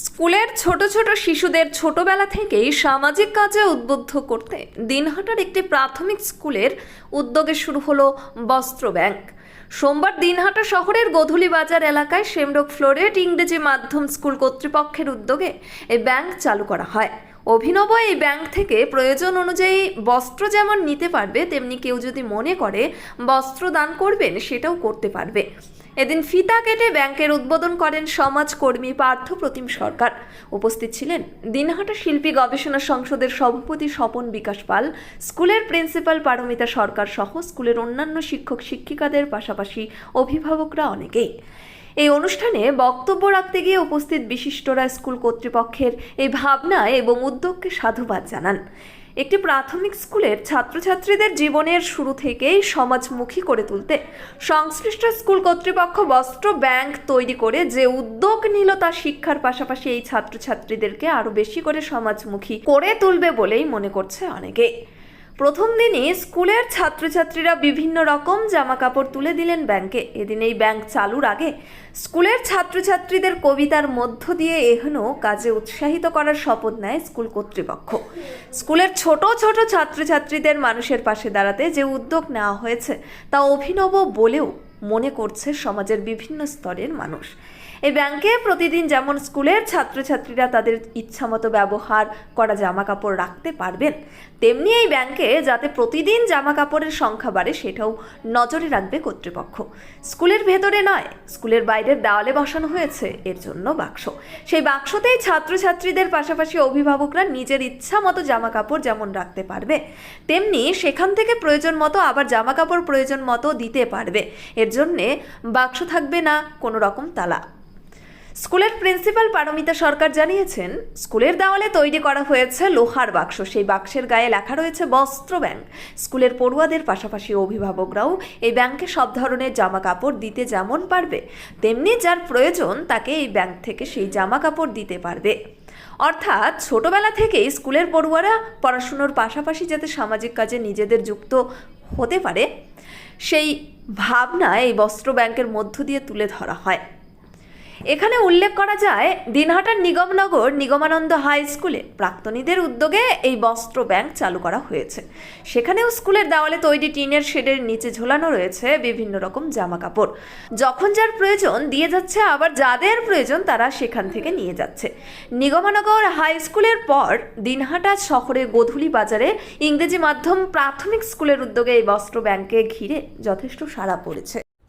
স্কুলের ছোট ছোট শিশুদের ছোটবেলা থেকেই সামাজিক কাজে উদ্বুদ্ধ করতে দিনহাটার একটি প্রাথমিক স্কুলের উদ্যোগে শুরু হলো বস্ত্র ব্যাংক। সোমবার দিনহাটা শহরের গোধূলি বাজার এলাকায় শেমরক ফ্লোরেট ইংরেজি মাধ্যম স্কুল কর্তৃপক্ষের উদ্যোগে এই ব্যাংক চালু করা হয়। অভিনব এই ব্যাংক থেকে প্রয়োজন অনুযায়ী বস্ত্র যেমন নিতে পারবে, তেমনি কেউ যদি মনে করে বস্ত্র দান করবেন, সেটাও করতে পারবে। এদিন ফিতা কেটে ব্যাংকের উদ্বোধন করেন সমাজকর্মী পার্থ প্রতিম সরকার। উপস্থিত ছিলেন দিনহাটা শিল্পী গবেষণা সংসদের সভাপতি স্বপন বিকাশ পাল, স্কুলের প্রিন্সিপাল পারমিতা সরকার সহ স্কুলের অন্যান্য শিক্ষক শিক্ষিকাদের পাশাপাশি অভিভাবকরা অনেকেই। এই অনুষ্ঠানে বক্তব্য রাখতে গিয়ে উপস্থিত বিশিষ্টরা স্কুল কর্তৃপক্ষের এই ভাবনা এবং উদ্যোগকে সাধুবাদ জানান। একটি প্রাথমিক স্কুলের ছাত্রছাত্রীদের জীবনের শুরু থেকেই সমাজমুখী করে তুলতে সংশ্লিষ্ট স্কুল কর্তৃপক্ষ বস্ত্র ব্যাংক তৈরি করে যে উদ্যোগ নিল তা শিক্ষার পাশাপাশি এই ছাত্রছাত্রীদেরকে আরও বেশি করে সমাজমুখী করে তুলবে বলেই মনে করছে অনেকেই প্রথম দিনই স্কুলের ছাত্রছাত্রীরা বিভিন্ন রকম জামা কাপড় তুলে দিলেন ব্যাংকে। এদিন এই ব্যাংক চালুর আগে স্কুলের ছাত্রছাত্রীদের কবিতার মধ্য দিয়ে এহেন কাজে উৎসাহিত করার শপথ নেয় স্কুল কর্তৃপক্ষ। স্কুলের ছোট ছোট ছাত্রছাত্রীদের মানুষের পাশে দাঁড়াতে যে উদ্যোগ নেওয়া হয়েছে, তা অভিনব বলেও মনে করছে সমাজের বিভিন্ন স্তরের মানুষ। এই ব্যাংকে প্রতিদিন যেমন স্কুলের ছাত্রছাত্রীরা তাদের ইচ্ছামতো ব্যবহার করা জামা কাপড় রাখতে পারবেন তেমনি এই ব্যাংকে যাতে প্রতিদিন জামা কাপড়ের সংখ্যা বাড়ে, সেটাও নজরে রাখবে কর্তৃপক্ষ। স্কুলের ভেতরে নয়, স্কুলের বাইরের দেওয়ালে বসানো হয়েছে, এর জন্য বাক্স। সেই বাক্সতেই ছাত্রছাত্রীদের পাশাপাশি অভিভাবকরা নিজের ইচ্ছা মতো জামা কাপড় যেমন রাখতে পারবে, তেমনি সেখান থেকে প্রয়োজন মতো আবার জামা কাপড় প্রয়োজন মতো দিতে পারবে। এর জন্যে বাক্স থাকবে না, কোনো রকম তালা। স্কুলের প্রিন্সিপাল পারমিতা সরকার জানিয়েছেন, স্কুলের দেওয়ালে তৈরি করা হয়েছে লোহার বাক্স। সেই বাক্সের গায়ে লেখা রয়েছে বস্ত্র ব্যাংক। স্কুলের পড়ুয়াদের পাশাপাশি অভিভাবকরাও এই ব্যাংকে সব ধরনের জামা কাপড় দিতে যেমন পারবে, তেমনি যার প্রয়োজন তাকে এই ব্যাংক থেকে সেই জামা কাপড় দিতে পারবে। অর্থাৎ ছোটবেলা থেকেই স্কুলের পড়ুয়ারা পড়াশুনোর পাশাপাশি যাতে সামাজিক কাজে নিজেদের যুক্ত হতে পারে, সেই ভাবনা এই বস্ত্র ব্যাংকের মধ্য দিয়ে তুলে ধরা হয়। এখানে উল্লেখ করা যায়, দিনহাটার নিগমনগর নিগমানন্দ হাই স্কুলে প্রাক্তনীদের উদ্যোগে এই বস্ত্র ব্যাংক চালু করা হয়েছে। সেখানেও স্কুলের দেওয়ালে তৈরি টিনের শেডের নিচে ঝোলানো রয়েছে বিভিন্ন রকম জামা কাপড় যখন যার প্রয়োজন দিয়ে যাচ্ছে, আবার যাদের প্রয়োজন তারা সেখান থেকে নিয়ে যাচ্ছে। নিগমানগর হাই স্কুলের পর দিনহাটা শহরে গোধূলি বাজারে ইংরেজি মাধ্যম প্রাথমিক স্কুলের উদ্যোগে এই বস্ত্র ব্যাংকে ঘিরে যথেষ্ট সাড়া পড়েছে।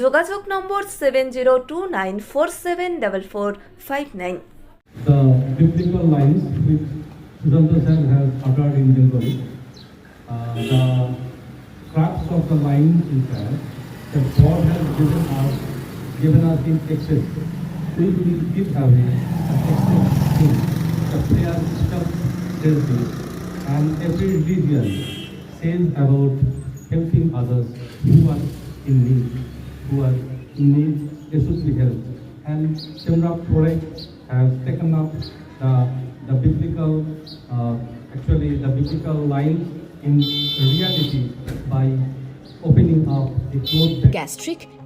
যোগাযোগ নম্বর seven zero two nine four seven double four five nine the biblical lines which Sudanta sir has uttered in Bengali. Uh, the crux of the lines is that that God has given us, given us in excess. We will keep having an excess thing. The prayer system says this, and every religion says about helping others who are in need, who are in need, helped. And Shemrap Project has taken up the, the biblical, uh, actually the biblical lines in reality by opening up the closed bank.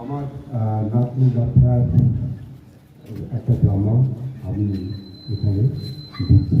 আমার আহ, নাতনি যাত্রার একটা drama আমি এখানে দিচ্ছি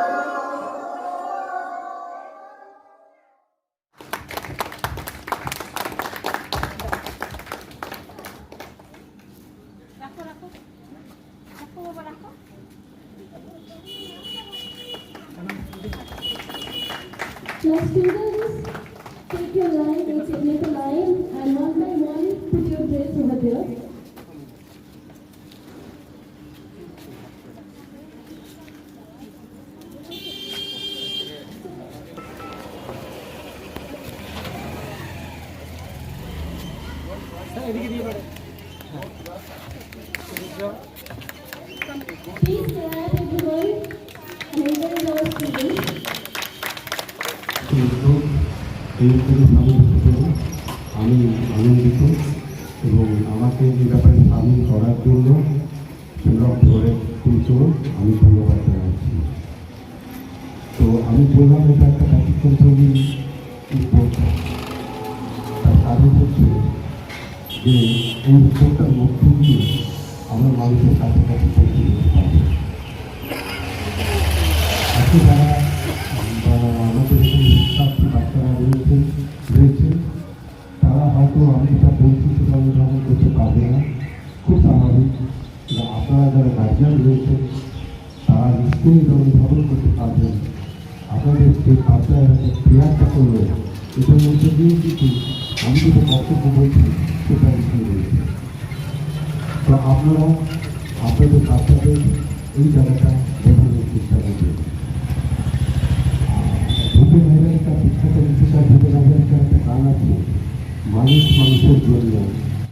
Now students, take your line, make, make a line and one by one put your place over there. Please clap everyone and encourage our students. এই উদ্যোগে আমি আনন্দিত এবং আমাকে এই ব্যাপারে সামিল করার জন্য সেরকম ধরে কিন্তু আমি ধন্যবাদ জানাচ্ছি তো আমি বললাম এটা একটা ব্যতিক্রমী উদ্যোগ তার হচ্ছে যে এই উদ্যোগটার মধ্য দিয়ে আমরা মানুষের কাছাকাছি পৌঁছে যেতে পারব আজকে যারা তারা হয়তো আমি এটা বলছি সেটা অনুধাবন করতে পারবে না। খুব স্বাভাবিক আপনারা যারা গার্জিয়ান রয়েছে তারা নিশ্চয়ই অনুধাবন করতে পারবেন। আপনাদের যে বাচ্চারা ক্রিয়াটা করল, এটার মধ্যে দিয়ে কিন্তু আমি যেটা বক্তব্য বলছি, সেটা লিখে রয়েছে। তো আপনারা আপনাদের বাচ্চাদের এই জায়গাটা বোঝানোর চেষ্টা করবেন। ভূপেন হাজারিকা বিখ্যাত গীতিকার ভূপেন হাজারিকার একটা গান আছে মানুষ মানুষের জন্য।